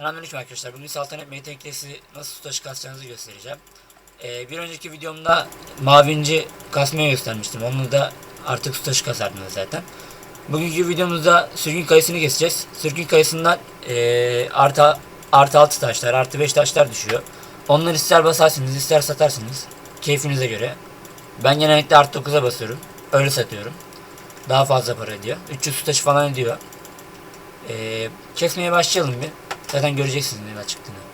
Selamünaleyküm arkadaşlar. Bugün Saltanat Mey teknesi nasıl su taşı kasacağınızı göstereceğim. Ee, bir önceki videomda mavinci kasmayı göstermiştim. Onu da artık su taşı kasardınız zaten. Bugünkü videomuzda sürgün kayısını keseceğiz. Sürgün kayısından ee, artı, artı 6 taşlar, artı 5 taşlar düşüyor. Onları ister basarsınız, ister satarsınız. Keyfinize göre. Ben genellikle artı 9'a basıyorum. Öyle satıyorum. Daha fazla para ediyor. 300 su taşı falan ediyor. Ee, kesmeye başlayalım bir. Zaten göreceksiniz neler çıktığını.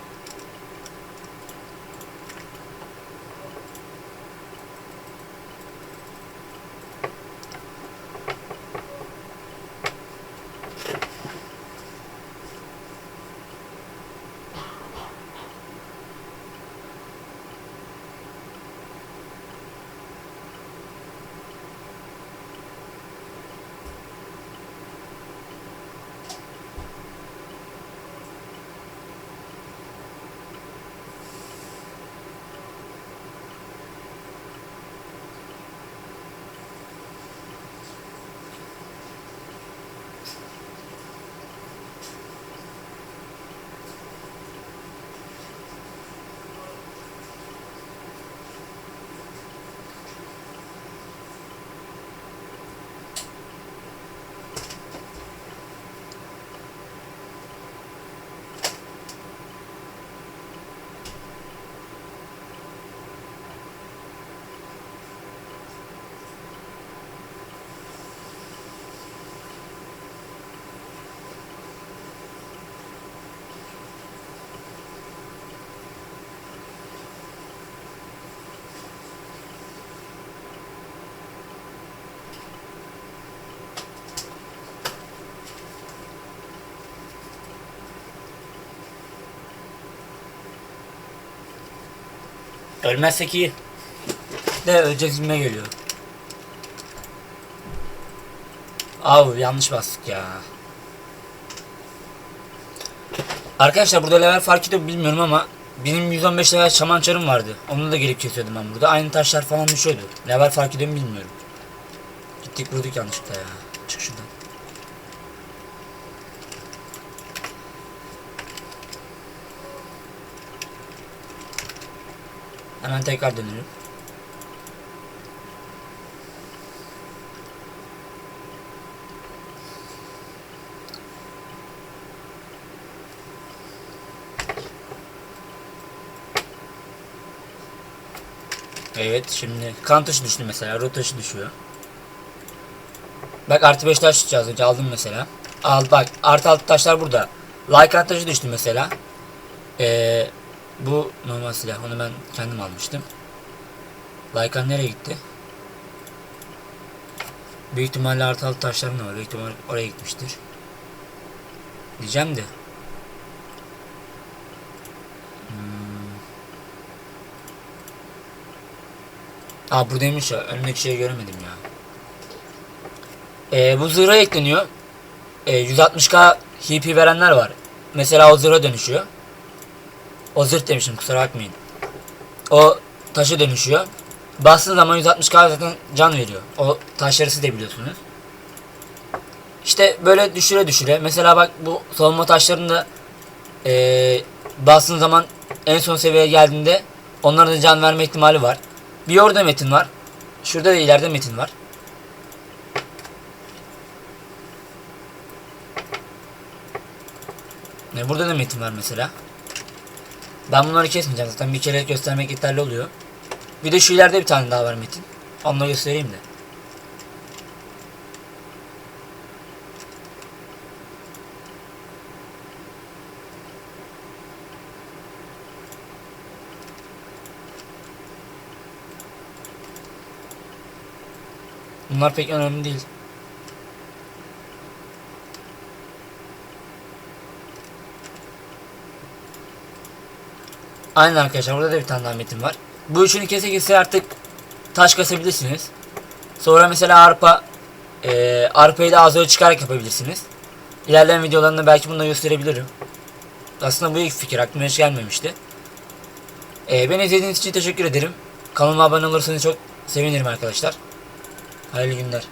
Ölmezsek iyi. De ölecek zimme geliyor. Abi yanlış bastık ya. Arkadaşlar burada level farkı da bilmiyorum ama benim 115 level şaman çarım vardı. Onu da gelip kesiyordum ben burada. Aynı taşlar falan düşüyordu. Level farkı da bilmiyorum. Gittik vurduk yanlışlıkla ya. Çık şuradan. Hemen tekrar dönelim. Evet şimdi kan taşı düştü mesela. Rot taşı düşüyor. Bak artı 5 taş düşeceğiz önce aldım mesela. Al bak artı 6 taşlar burada. Like taşı düştü mesela. Ee, bu normal silah. Onu ben kendim almıştım. Lycan nereye gitti? Büyük ihtimalle artı altı taşlarım da var. Büyük ihtimalle oraya gitmiştir. Diyeceğim de. Hmm. Aa buradaymış ya. Önümdeki şeyi göremedim ya. Ee, bu zırha ekleniyor. Ee, 160k HP verenler var. Mesela o zırha dönüşüyor. O zırh demişim kusura bakmayın. O taşa dönüşüyor. Bastığın zaman 160k zaten can veriyor. O taşları siz de biliyorsunuz. İşte böyle düşüre düşüre. Mesela bak bu savunma taşlarında ee, bastığın zaman en son seviyeye geldiğinde onlara da can verme ihtimali var. Bir orada metin var. Şurada da ileride metin var. Ne burada da metin var mesela. Ben bunları kesmeyeceğim zaten bir kere göstermek yeterli oluyor. Bir de şu ileride bir tane daha var Metin. Da göstereyim de. Bunlar pek önemli değil. Aynen arkadaşlar burada da bir tane daha metin var. Bu üçünü kese kese artık taş kasabilirsiniz. Sonra mesela arpa e, arpayı da ağzına çıkarak yapabilirsiniz. İlerleyen videolarında belki bunu da gösterebilirim. Aslında bu ilk fikir aklıma hiç gelmemişti. E, beni izlediğiniz için teşekkür ederim. Kanalıma abone olursanız çok sevinirim arkadaşlar. Hayırlı günler.